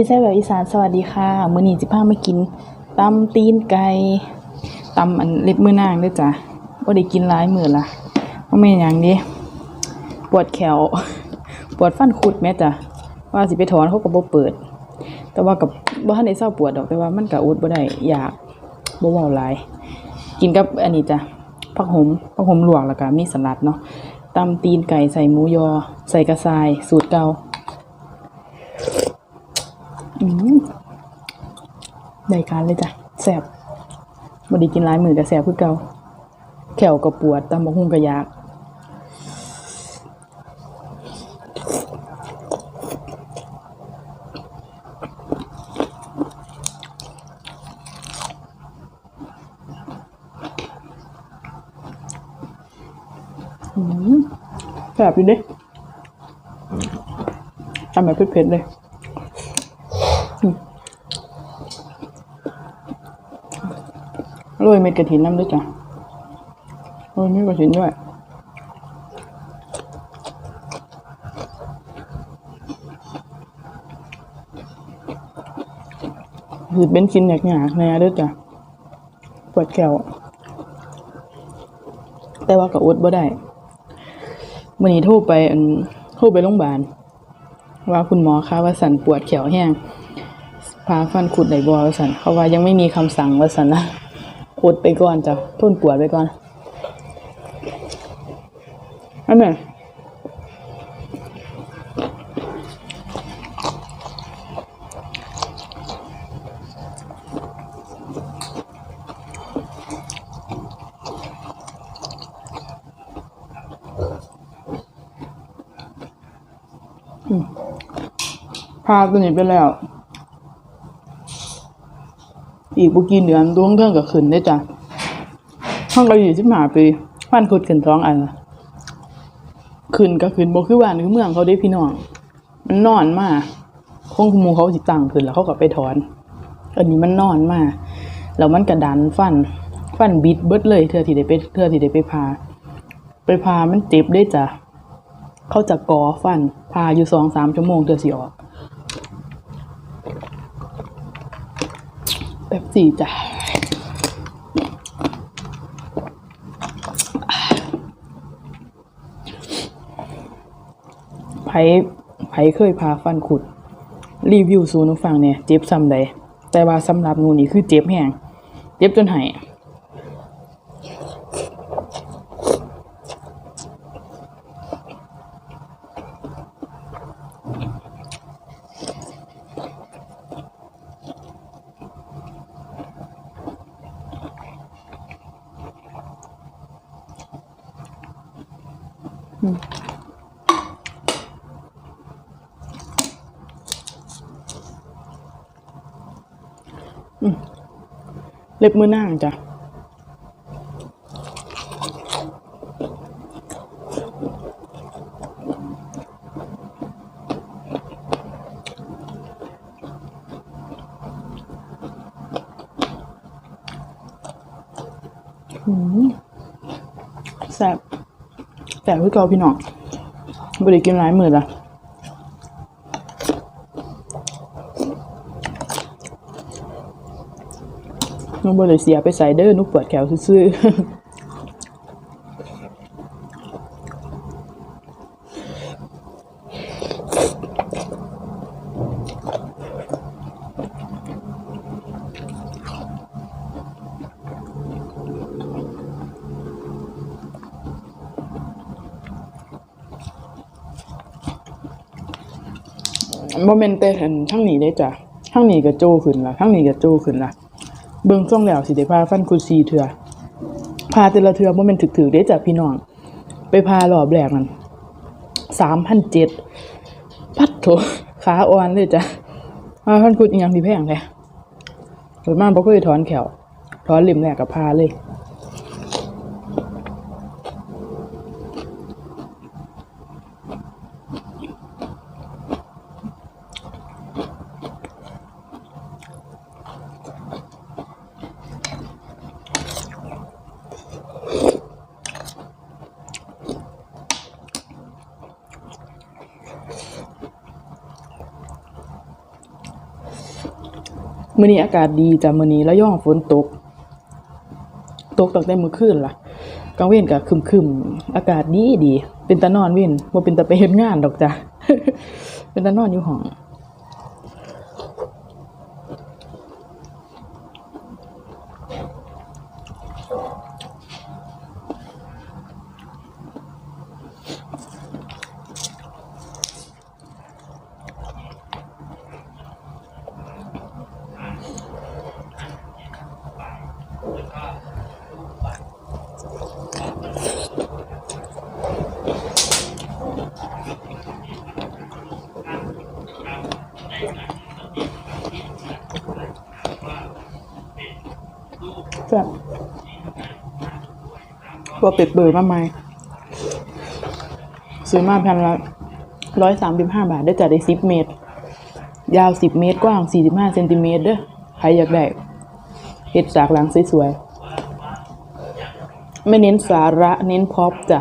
กินแซ่บแบบอีสานสวัสดีค่ะมื้อนี้สิพามากินตำตีนไก่ตำอันเล็ดมือนางด้วยจ้ะบ่ได้กินหลายมื้อละบ่แม่นหยังเดิปวดแขวปวดฟันคุดแม่จ้ะว่าสิไปถอนเขาก็บ่เปิด แต่ว่ากับบ่ทันได้เศร้าปวดดอกแต่ว่ามันก็อุดบ่ได้อยากบ่เว้าหลาย กินกับอันนี้จ้ะผักหอมผักหอมลวกแล้วก็มีสลัดเนาะตำตีนไก่ใส่หมูยอ ใส่กระชาย สูตรเก่า ได้การเลยจ้ะแสบบ่ได้กินหลายมือก็แสบคือเกาแขวก็ปวดตำบักหุ่งก็อยากแสบอยู่เด้ทำแบบเผ็ดๆเลย โรยเม็ดกระถินน้ำด้วยจ้ะโรยเม็ดกระถินด้วยคือเป็นชิ้นหยาบๆแน่ด้วยจ้ะปวดแขวแต่ว่าก็อดบ่ได้วันนี้โทรไปโทรไปโรงพยาบาลว่าคุณหมอคะว่าสันปวดแขวแห้งพาฟันขุดไหนบอว่าสันเขาว่ายังไม่มีคำสั่งว่าสันนะ อดไปก่อนจ้ะทนปวดไปก่อนอันไหนพาตัวนี้ไปแล้ว อีกบุกี่เดือนดวงเรื่องก็ขึ้นได้จ้ะห้องเราอยู่สิบหาปีฟันขุดขึ้นท้องอันขึ้นก็ขึ้นบ่คือบ้านคือเมืองเขาได้พี่น้อง มันนอนมากคงมูเขาสิตั้งขึ้นแล้วเขาก็ไปถอน อันนี้มันนอนมากแล้วมันกระดันฟัน ฟันบิดเบิดเลยเธอที่ได้ไปเธอที่ได้ไปพา ไปพามันเจ็บได้จ้ะเขาจะกอฟันพาอยู่สองสามชั่วโมงเธอสิออก แบบสี่จ้ะไผไผเคยพาฟันขุด รีวิวซูนุฟังเนี่ย เจ็บซ้ำใดแต่ว่าสำหรับงูนี่คือเจ็บแห้งเจ็บจนหาย เล็บมือหน้าจ้ะอืมแซ่บ แต่พี่เก่าพี่น้องบ่ได้กินหลายหมื่นละนุ่มบริเสียไปใส่เด้อนุกปวดแขวซื่อๆ โมเมนเตเห็นทั้งนี้ได้จ้ะทั้งนี้ก็โจขึ้นละทั้งนี้ก็โจขึ้นละเบิ่งช่วงแล้วสิได้พาฟันคุดซีเถื่อพาแต่ละเถื่อบ่แม่นถึกๆเด้จ้ะพี่น้อง ไปพารอบแรกนั่น3,700พัดโถขาอ่อนเลยจ้ะพาฟันคุดอีหยังที่แพงแท้โดยมากบ่เคยถอนแขวถอนเล่มแรกก็พาเลย มื่อนี้อากาศดีจ้ะมื่อนี้แล้วย่องฝนตก ตกตั้งแต่มื้อคืนล่ะกลางเว้นกับครึมๆอากาศดีดี เป็นตานอนเว้นบ่เป็นตะไปเฮ็ดงานดอกจ้ะเป็นตานอนอยู่ห้อง จ้ะว่าเป็ดเบอร์มาไหมซื้อมาแผ่นละร้อยสามสิบห้าบาทได้จัดได้สิบเมตร ยาวสิบเมตร กว้างสี่สิบห้าเซนติเมตรเด้อใครอยากได้เห็ดจากหลังสวยๆ ไม่เน้นสาระเน้นพร็อปจ้ะ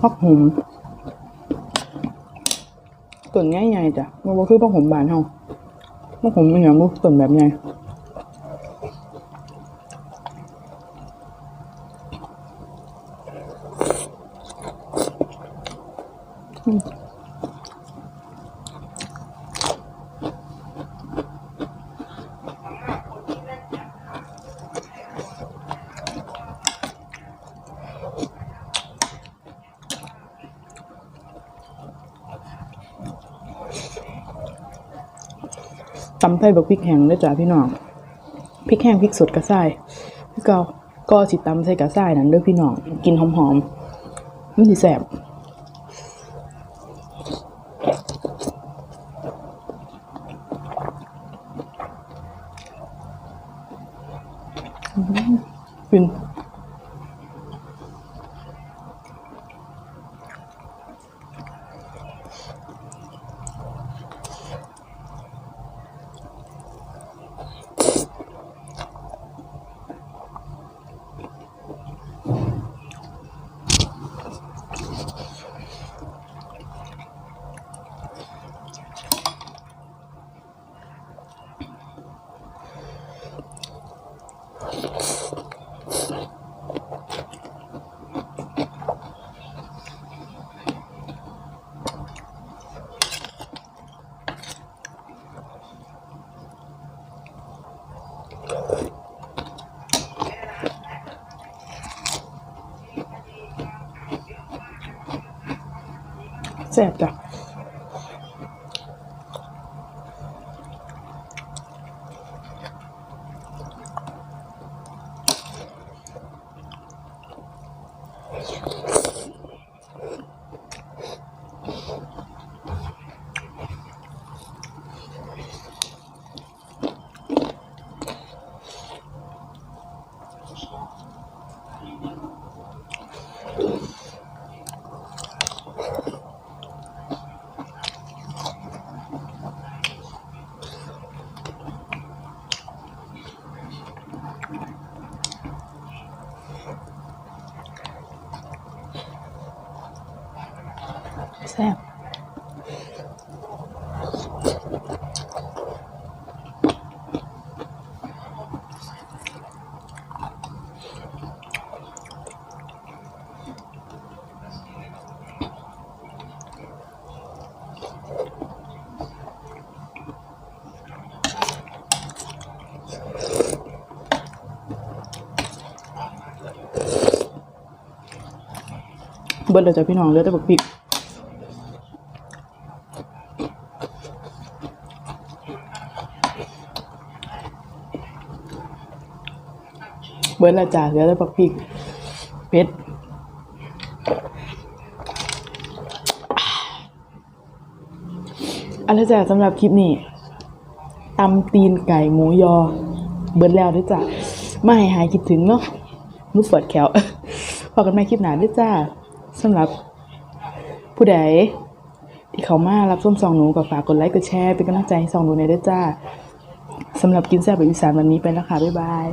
พักหุมตุ่นง่ายๆจ้ะมันก็คือพักหุมบานเฮาพักหุมเป็นอย่างมุกต้นแบบไง ตำไทยบักพริกแห้งด้วยจ้ะพี่น้องพริกแห้งพริกสดกระส่ายพี่เกาก็สิตำใส่กระส่ายนั่นด้อพี่น้องกินหอมๆมันสิแซ่บฟิน แซ่บจ้ะแซ่บเบิดเลยจ้ะพี่น้องเหลือแต่บักพริก เบิร์ละจ่าเหลือแต่ปักพริกเผ็ดอะไรจ้ะสำหรับคลิปนี้ตำตีนไก่หมูยอ เบิร์แล้วด้วยจ้ะไม่หายคิดถึงเนาะหนูปวดแขวพอกันใหม่คลิปหนาด้วยจ้าสำหรับผู้ใดที่เขามารับส้มซองหนูก็ฝากกดไลค์กดแชร์เป็นกำลังใจให้ซองหนูในด้วยจ้าสำหรับกินแซ่บแบบอีสานวันนี้ไปแล้วค่ะ บ๊ายบาย